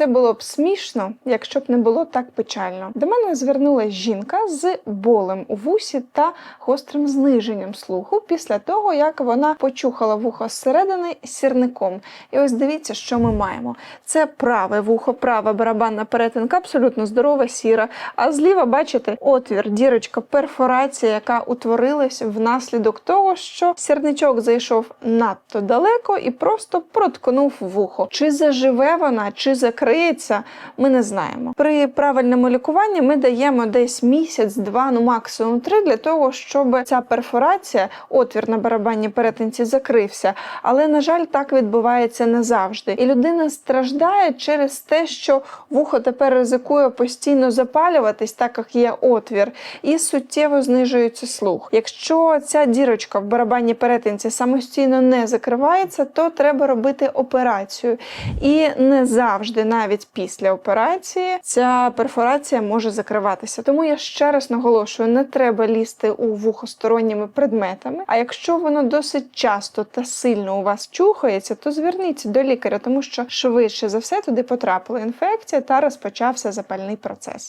це було б смішно, якщо б не було так печально. До мене звернулася жінка з болем у вусі та гострим зниженням слуху після того, як вона почухала вухо зсередини сірником. І ось дивіться, що ми маємо. Це праве вухо, права барабанна перетинка, абсолютно здорова, сіра. А зліва, бачите, отвір, дірочка, перфорація, яка утворилась внаслідок того, що сірничок зайшов надто далеко і просто проткнув вухо. Чи заживе вона, чи закриється, ми не знаємо. При правильному лікуванні ми даємо десь місяць, два, ну максимум три, для того, щоб ця перфорація, отвір на барабанній перетинці закрився. Але, на жаль, так відбувається не завжди. І людина страждає через те, що вухо тепер ризикує постійно запалюватись, так як є отвір, і суттєво знижується слух. Якщо ця дірочка в барабанній перетинці самостійно не закривається, то треба робити операцію. І не завжди, навіть після операції, ця перфорація може закриватися. Тому я ще раз наголошую: не треба лізти у вухо сторонніми предметами. А якщо воно досить часто та сильно у вас чухається, то зверніться до лікаря, тому що швидше за все туди потрапила інфекція та розпочався запальний процес.